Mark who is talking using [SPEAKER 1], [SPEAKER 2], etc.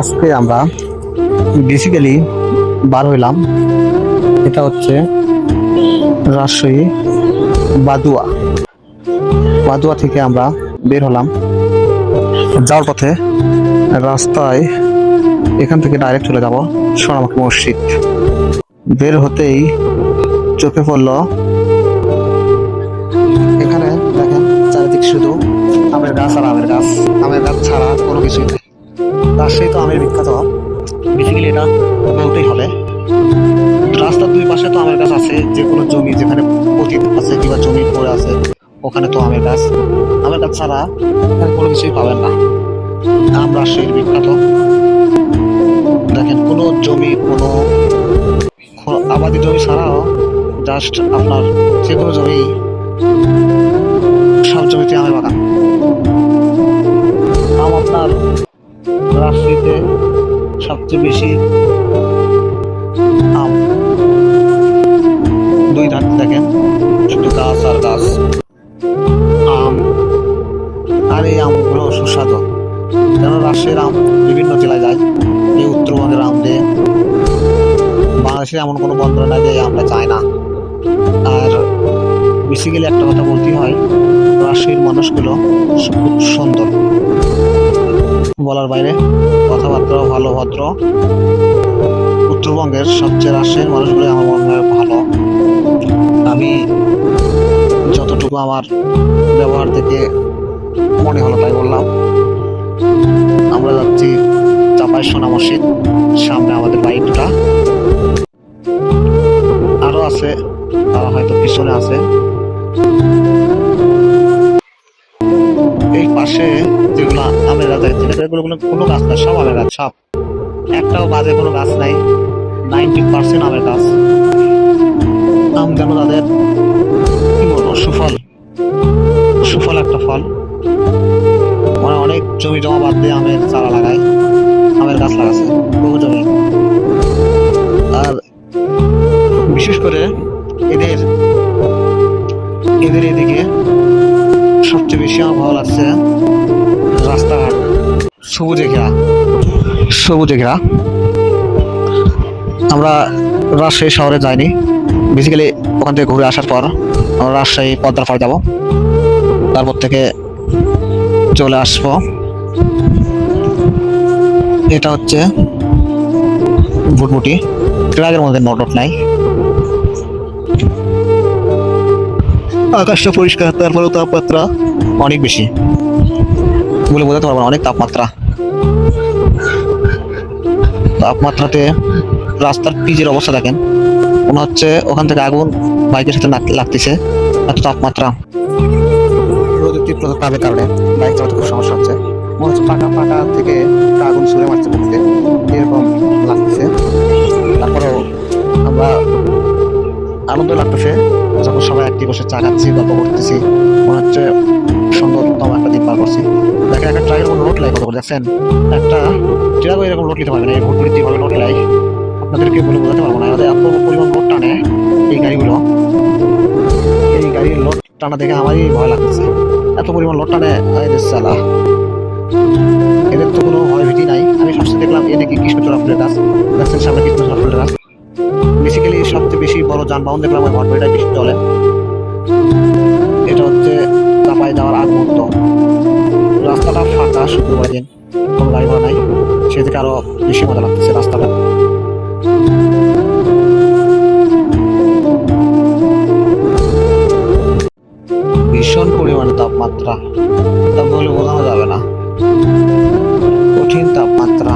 [SPEAKER 1] আজকে আমরা বেসিক্যালি বার হইলাম। এটা হচ্ছে রাজশাহী বাদুয়া। বাদুয়া থেকে আমরা বের হলাম। যাওয়ার পথে রাস্তায় এখান থেকে ডাইরেক্ট চলে যাব সোনামাখি মসজিদ। বের হতেই চোখে পড়ল এখানে দেখেন চারিদিক শুধু আমের গাছ আর আমের গাছ। আমের গাছ ছাড়া কোনো কিছুই রাজশাহী তো আমের বিখ্যাত। বেসিক্যালি এটা বলতেই হবে। রাস্তার দুই পাশে তো আমের গাছ আছে, যে কোনো জমি যেখানে পতিত আছে কিংবা জমি পড়ে আছে, ওখানে তো আমের গাছ। আমের গাছ ছাড়া কোনো কিছুই পাবেন না। আম রাজশাহীর বিখ্যাত। দেখেন, কোনো জমি, কোনো আবাদি জমি ছাড়াও জাস্ট আপনার যে কোনো জমি, সব জমিতে আমের বাগান। রাজশাহীতে সবচেয়ে বেশি আম। দুই ধান দেখেন, শুধু গাছ আর গাছ। আম। আর এই আমগুলো সুস্বাদু। কেন রাজশাহীর আম বিভিন্ন জেলায় যায়। এই উত্তরবঙ্গের আম দিয়ে। বাংলাদেশের এমন কোনো বন্দর নাই যে আমরা চায় না। আর বেসিক্যালি একটা কথা বলতেই হয় রাজশাহীর মানুষগুলো খুব সুন্দর। বলার বাইরে কথাবার্তা ভালো, ভদ্র। উত্তরবঙ্গের সবচেয়ে রাজশাহীর মানুষগুলো আমার মনে হয় ভালো। আমি যতটুকু আমার ব্যবহার থেকে মনে হলো তাই বললাম। আমরা যাচ্ছি চাপাই সোনা মসজিদ, সামনে আমাদের বাইকটা আরও আছে, তারা হয়তো পিছনে আছে। পাশে যেগুলো আমের গাছ আছে এগুলো কোনো কোনো গাছ না, সব আমের গাছ, সব। একটাও বাজে কোনো গাছ নাই। নাইনটি পার্সেন্ট আমের গাছ। আম যেন তাদের? কি বলব, সুফল। সুফল একটা ফল। মানে অনেক জমি জমা বাদ দিয়ে আমের চারা লাগায়। আমের গাছ লাগাচ্ছে বহু জমি। আর বিশেষ করে এদের এদের এদিকে সবচেয়ে বেশি আমার ভালো লাগছে রাস্তাঘাট। সবুজে ঘেরা। সবুজে ঘেরা। আমরা রাজশাহী শহরে যাইনি। বেসিক্যালি ওখান থেকে ঘুরে আসার পর আমরা রাজশাহী পদ্মার পাড়ে যাব। তারপর থেকে চলে আসব। এটা হচ্ছে ভুটভুটি ট্রাকের মধ্যে নট নাই। আকাশটা পরিষ্কার তারপরেও তাপমাত্রা অনেক বেশি। বলে বোঝাতে পারব অনেক তাপমাত্রা। তাপমাত্রাতে রাস্তার পিচের অবস্থা দেখেন। মনে হচ্ছে ওখান থেকে আগুন বাইকের সাথে লাগ- লাগতেছে, এত তাপমাত্রা। রোদের তীব্র তাপের কারণে বাইক চালাতে খুব সমস্যা হচ্ছে। মনে হচ্ছে পাকা পাকা থেকে আগুন ছুঁড়ে মারছে বুকতে এরকম লাগতেছে। তারপরেও আমরা আনন্দ লাগতেছে। যখন সবাই একটি বসে চা খাচ্ছি, গল্প করতেছি। মনে হচ্ছে সুন্দরতম একটা দিন পার করছি। দেখেন একটা ট্রাকের কোনো নোট লাই কত করে দেখছেন? একটা ট্রাকও এরকম নোট নিতে পারবে না এই ভোটগুলি যেভাবে নোট লাই আপনাদেরকে বলে বোঝাতে পারব না। এত পরিমাণ নোট টানে এই গাড়িগুলো। এই গাড়ির লোড টানা দেখে আমারই ভয় লাগতেছে। এত পরিমাণ লোড টানে এদের ভালো যানবাহন দেখলাম, ওই ভটভটিটাই বেশি চলে। এটা হচ্ছে চাপাই যাওয়ার আগ মুহূর্ত রাস্তাটা ফাঁকা শুক্রবার দিন কোনো গাড়ি ঘোড়া নাই। সেদিকে আরও বেশি মজা লাগতেছে রাস্তাটা। ভীষণ পরিমাণে তাপমাত্রা। তা বলে বোঝানো যাবে না। কঠিন তাপমাত্রা।